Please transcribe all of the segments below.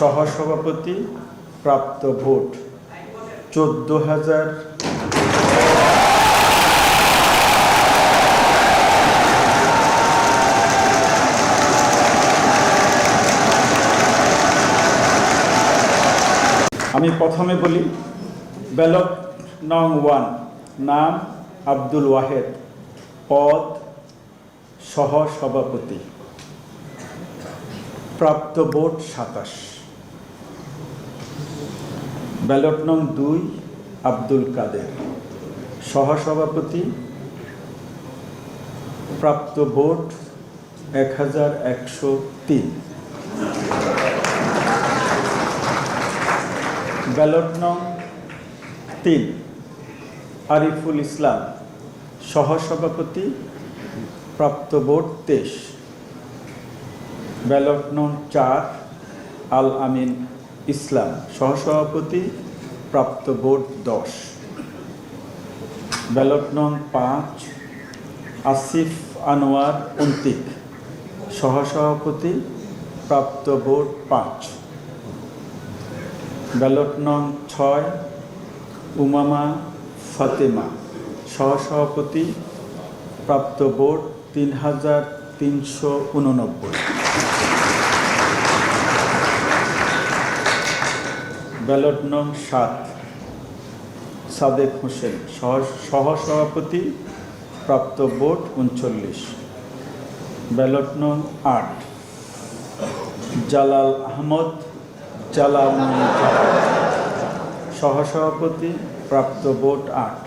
সহসভাপতি প্রাপ্ত ভোট চোদ্দ হাজার। আমি প্রথমে বলি, ব্যালট নং ওয়ান, নাম আব্দুল ওয়াহেদ, পদ সহ সভাপতি প্রাপ্ত ভোট সাতাশ। ব্যালট নং দুই, আব্দুল কাদের। সহসভাপতি, প্রাপ্ত ভোট এক হাজার একশো তিন। ব্যালট নং তিন, আরিফুল ইসলাম। সহসভাপতি, প্রাপ্ত ভোট তেইশ। ব্যালট নং চার, আল আমিন ইসলাম, সহসভাপতি, প্রাপ্ত ভোট দশ। ব্যালট নং পাঁচ, আসিফ আনোয়ার অন্তিক, সহসভাপতি, প্রাপ্ত ভোট পাঁচ। ব্যালট নং ছয়, উমামা ফাতেমা, সহসভাপতি, প্রাপ্ত ভোট তিন হাজার তিনশো উননব্বই। ব্যালট নং সাত। সাদেক হোসেন, সহ, সহসভাপতি, প্রাপ্ত ভোট উনচল্লিশ। ব্যালট নং আট। জালাল আহমদ, জালাল সহসভাপতি, প্রাপ্ত ভোট আট।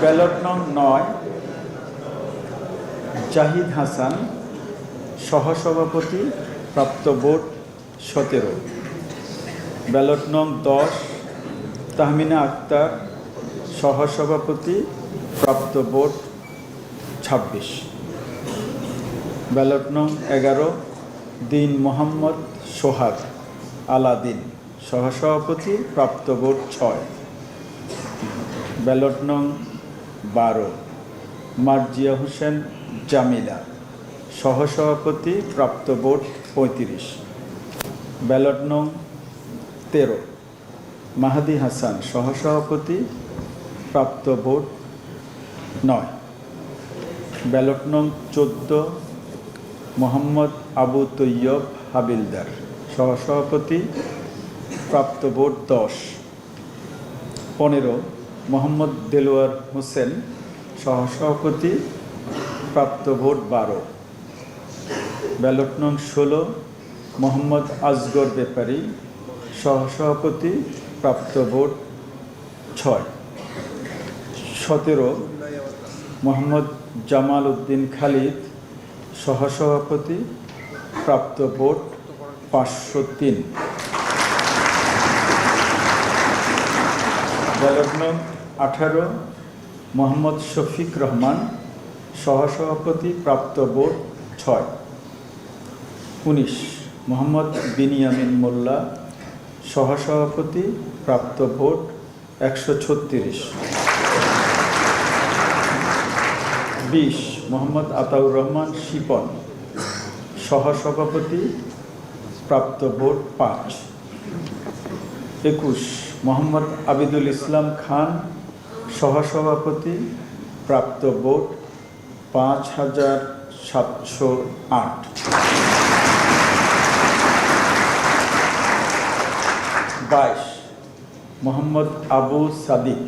ব্যালট নং নয়। জাহিদ হাসান সহসভাপতি প্রাপ্ত ভোট সতেরো। ব্যালট নং দশ, তাহমিনা আক্তার, সহসভাপতি প্রাপ্ত ভোট ছাব্বিশ। ব্যালট নং এগারো, দিন মোহাম্মদ সোহাগ আলাদিন, সহসভাপতি প্রাপ্ত ভোট ছয়। ব্যালট নং বারো, মার্জিয়া হোসেন জামিলা। সহসভাপতি প্রাপ্ত ভোট পঁয়ত্রিশ। ব্যালট নং তেরো। মাহাদি হাসান, সহসভাপতি প্রাপ্ত ভোট নয়। ব্যালট নং চোদ্দ, মোহাম্মদ আবু তৈয়ব হাবিলদার, সহসভাপতি প্রাপ্ত ভোট দশ। পনেরো, মোহাম্মদ দেলোয়ার হোসেন, সহসভাপতি প্রাপ্ত ভোট বারো। ব্যালট নং ষোলো, মোহাম্মদ আজগর ব্যাপারী সহসভাপতি, প্রাপ্ত ভোট ছয়। সতেরো, মোহাম্মদ জামাল উদ্দিন খালিদ, সহসভাপতি, প্রাপ্ত ভোট পাঁচশো তিন। ব্যালট নং আঠারো, মোহাম্মদ শফিক রহমান, সহসভাপতি, প্রাপ্ত ভোট ছয়। উনিশ, মোহাম্মদ বিনিয়ামিন মোল্লা, সহসভাপতি, প্রাপ্ত ভোট একশো ছত্রিশ। বিশ, মোহাম্মদ আতাউর রহমান শিপন, সহসভাপতি, প্রাপ্ত ভোট পাঁচ। একুশ, মোহাম্মদ আবিদুল ইসলাম খান, সহসভাপতি, প্রাপ্ত ভোট পাঁচ হাজার সাতশো আট। বাইশ মোহাম্মদ আবু সাদিক।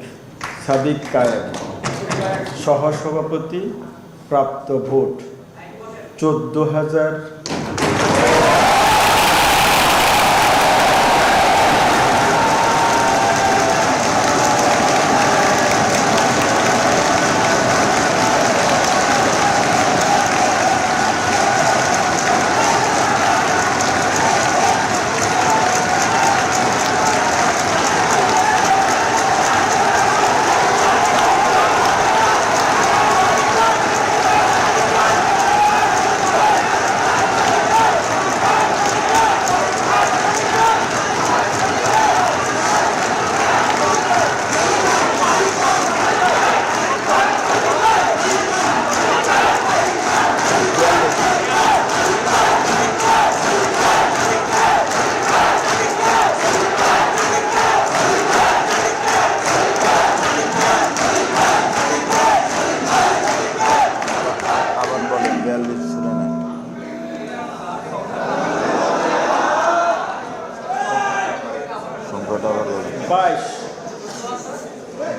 সাদিক কায়েম। সহসভাপতি প্রাপ্ত ভোট। চোদ্দ হাজার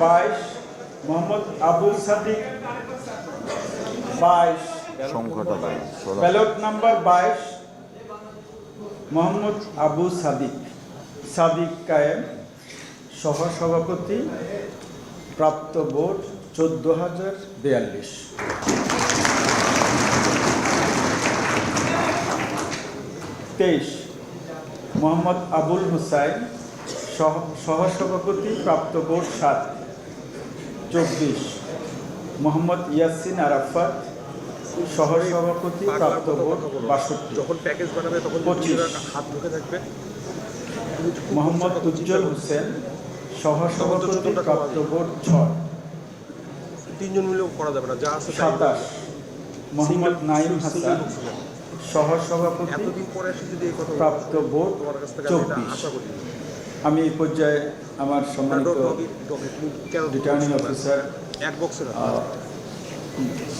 বাইশ মোহাম্মদ আবুল সাদিক বাইশ। সংখ্যাটা ব্যালট নাম্বার বাইশ মোহাম্মদ আবু সাদিক। সাদিক কায়েম সহসভাপতি প্রাপ্ত ভোট চোদ্দ হাজার বিয়াল্লিশ। তেইশ মোহাম্মদ আবুল হুসাইন সহসভাপতি প্রাপ্ত ভোট সাত। চব্বিশ। মোহাম্মদ ইয়াসিন আরাফাত সহসভাপতি প্রাপ্ত ভোট বাষট্টি। যখন প্যাকেজ বানাবে তখন পঁচিশ। হাত ঢুকে থাকবে। মোহাম্মদ উজ্জ্বল হোসেন সহসভাপতি প্রাপ্ত ভোট ছয়। তিনজন মিলেও করা যাবে না যা আছে। সাতাশ। মোহাম্মদ নাইম হাসান। সহসভাপতি প্রাপ্ত থেকে চব্বিশ। আশা করি। আমি এই পর্যায়ে আমার সম্মানিত রিটার্নিং অফিসার এক বক্সে না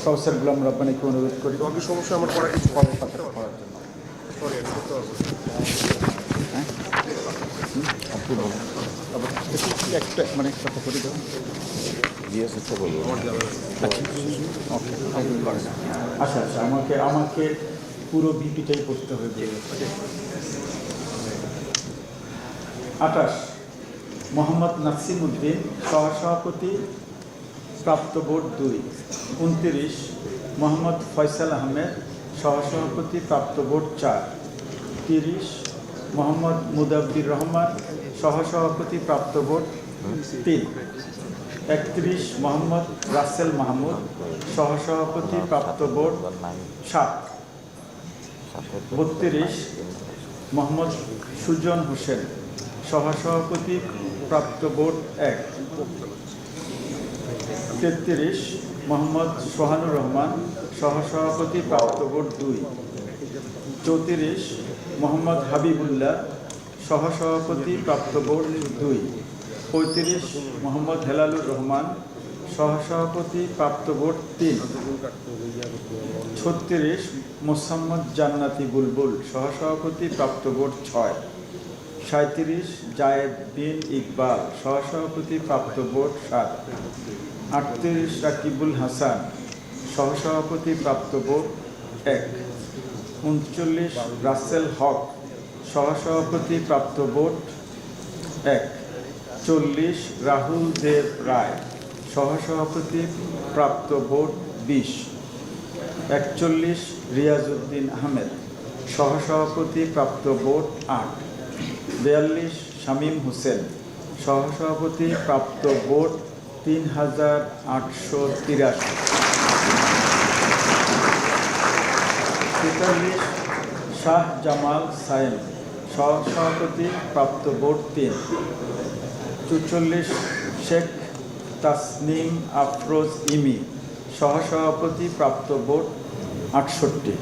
কাউসার গুলাম রব্বানিকে অনুরোধ করি। ডগি সমস্যা? আমার করা কিছু করার কথা করার জন্য। আপনি বলুন। একটা মানে কথা করে দেবো জিএস হচ্ছে বলুন। আচ্ছা আচ্ছা আমাকে আমাকে পুরো বিপিটাই করতে হবে। আঠাশ। মোহাম্মদ নাসিম উদ্দিন সহসভাপতি, প্রাপ্ত ভোট দুই। উনত্রিশ। মোহাম্মদ ফয়সাল আহমেদ সহসভাপতি, প্রাপ্ত ভোট চার। তিরিশ। মোহাম্মদ মুদাব্বির রহমান সহসভাপতি, প্রাপ্ত ভোট তিন। একত্রিশ। মোহাম্মদ রাসেল মাহমুদ সহসভাপতি, প্রাপ্ত ভোট সাত। বত্রিশ। মোহাম্মদ সুজন হোসেন সহসভাপতি প্রাপ্ত ভোট এক। তেত্রিশ, মোহাম্মদ সোহানুর রহমান, সহসভাপতি প্রাপ্ত ভোট দুই। চৌত্রিশ, মোহাম্মদ হাবিবুল্লাহ, সহসভাপতি প্রাপ্ত ভোট দুই। পঁয়ত্রিশ, মোহাম্মদ হেলালুর রহমান, সহসভাপতি প্রাপ্ত ভোট তিন। ছত্রিশ, মোসাম্মদ জান্নাতি বুলবুল, সহসভাপতি প্রাপ্ত ভোট ছয়। সাঁত্রিশ জায়েদ বিন ইকবাল, সহসভাপতি প্রাপ্ত ভোট সাত। আটত্রিশ রাকিবুল হাসান, সহসভাপতি প্রাপ্ত ভোট এক। উনচল্লিশ রাসেল হক, সহসভাপতি প্রাপ্ত ভোট এক। চল্লিশ রাহুল দেব রায়, সহসভাপতি প্রাপ্ত ভোট বিশ। একচল্লিশ রিয়াজউদ্দিন আহমেদ, সহসভাপতি প্রাপ্ত ভোট আট। বিয়াল্লিশ শামীম হোসেন, সহসভাপতি, প্রাপ্ত ভোট তিন হাজার আটশো তিরাশি। তেতাল্লিশ শাহ জামাল সাইম সহসভাপতি, প্রাপ্ত ভোট তিন। চুচল্লিশ শেখ তাসনিম আফরোজ ইমি, সহসভাপতি, প্রাপ্ত ভোট আটষট্টি।